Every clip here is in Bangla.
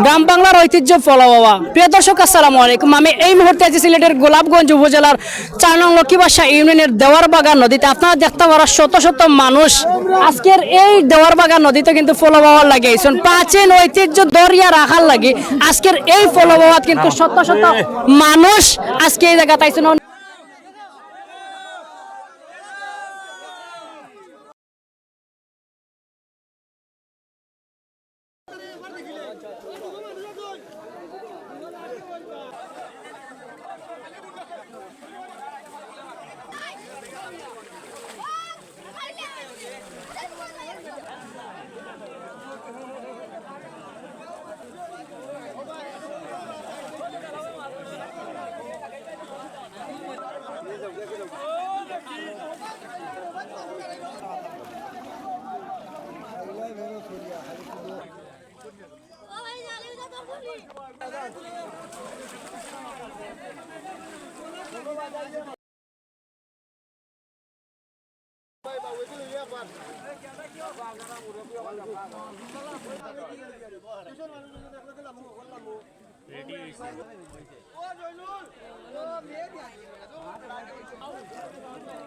গ্রাম বাংলার ঐতিহ্য ফলো বাবা প্রিয় দর্শক, আসসালামু আলাইকুম। আমি এই মুহূর্তে আছি সিলেটের গোলাপগঞ্জ উপজেলার চার নং লক্ষ্মীবাসা ইউনিয়নের দেওয়ার বাগান নদীতে। আপনারা দেখতে পারা শত শত মানুষ আজকের এই দেওয়ার বাগান নদীতে কিন্তু ফলো বাবার লাগে। আইসন প্রাচীন ঐতিহ্য দরিয়া রাখার লাগে। আজকের এই ফলো কিন্তু শত শত মানুষ আজকে এই জায়গাতে আইসন দেখিলে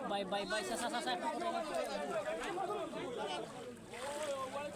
বাই বাই বাই সা সা সা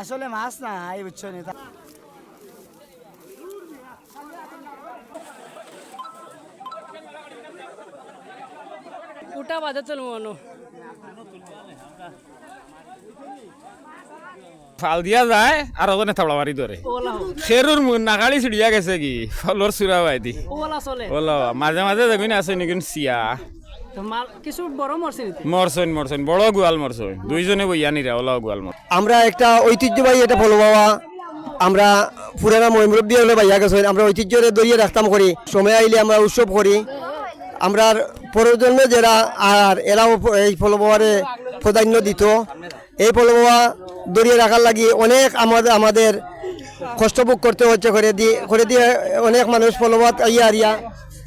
আসলে মাছ না এই বুঝছ নি উটা বাজে চলবো মনো। ফাল দিয়া যায় আর ওজনে থাবড়া মারি ধরে। খেরুর নাকালি ছিড়িয়া গেছে কি? ফলর সুরা বাই দি। ওলা মাঝে মাঝে দেখুন আছে নাকি সিয়া বড় গোয়াল দুইজনে ওলা গোয়াল মর। আমরা একটা ঐতিহ্যবাহী এটা ফলো বাবা আমরা পুরানা মহিমরব্বী হলে ভাইয়া গেছে। আমরা ঐতিহ্যরে দরিয়ে রাখতাম করি। সময় আইলে আমরা উৎসব করি। আমরা প্রজন্মে যারা আর এরাও এই ফলো বাবারে প্রাধান্য দিত। এই ফলো বাবা দরিয়ে রাখার লাগি অনেক আমাদের আমাদের কষ্ট ভোগ করতে হচ্ছে। করে দিয়ে করে দিয়ে অনেক মানুষ ফলোবাদ ইয়া আরিয়া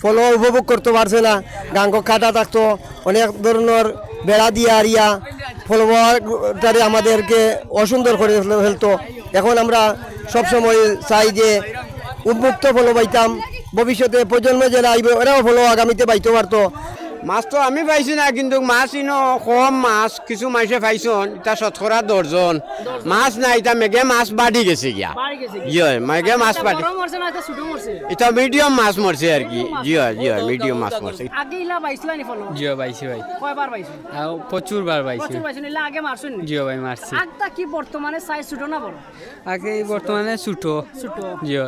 ফলো উপভোগ করতে পারছে না। গাঙ্গ কাটা থাকতো, অনেক ধরনের বেড়া দিয়ে আরিয়া ফলোবারটারে আমাদেরকে অসুন্দর করে ফেলতো। এখন আমরা সবসময় চাই যে উন্মুক্ত ফলো পাইতাম। ভবিষ্যতে প্রজন্ম যারা আইব ওরাও ফলো আগামীতে পাইতে পারতো। মাছ তো আমি পাইছি না কিন্তু মাছ ইনো কম মাছ কিছু মাছে পাইছন এটা শতকরা দর্জন মাছ নাই এটা মেঘে মাছ বাড়ি গেছে গিয়া। বাড়ি গেছে কি? জি হয় মেঘে মাছ বাড়ি এটা ছোট মরছে এটা মিডিয়াম মাছ মরছে আর কি। জি হয় জি হয় মিডিয়াম মাছ মরছে জিও পাইছি ভাই কয়বার বাইছো আর প্রচুর বার পাইছি আগে মারছুন জিও ভাই মারছি আগটা কি বর্তমানে সাইজ ছোট না বড়? আগে বর্তমানে ছুটো ছোট জিও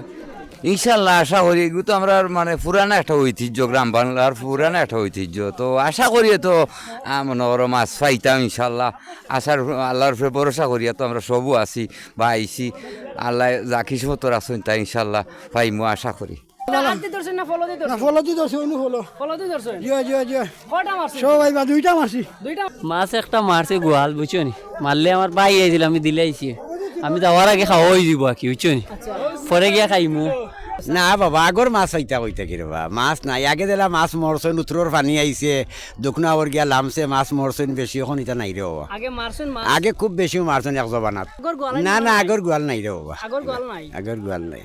ইনশাল্লাহ আশা করি এগুলো তো আমরা মানে পুরানো একটা ঐতিহ্য গ্রাম বাংলার পুরানো একটা ঐতিহ্য। তো আশা করি তো মনে করো মাছ পাইতাম ইনশাল্লাহ। আশার আল্লাহর উপরে ভরসা করিয়া তো আমরা সবু আছি বা আইছি আল্লাহ যা কিছু তোর আসুন তাই ইনশাল্লাহ পাইমু আশা করি। মাছ একটা মারছে গোয়াল বুঝছ নি? মারলে আমার পাই আইছিল আমি দিলে আইছি। আমি যাওয়ার আগে খাওয়া হয়ে যাব কি বুঝছ নি? পরে গিয়া খাইমু। না বাবা আগর মাছ আইতা কইতা কি রবা মাছ নাই। আগে দিলা মাছ মরসুন উত্তরের পানি আইছে দক্ষিণ আবার গিয়া লামছে মাছ মরসুন বেশি এখন এটা নাই রে বাবা আগে মারছেন মাছ। আগে খুব বেশি মারছেন এক জবানাত। না না আগর গোয়াল নাই রে বাবা আগর গোয়াল নাই। আগর গোয়াল নাই।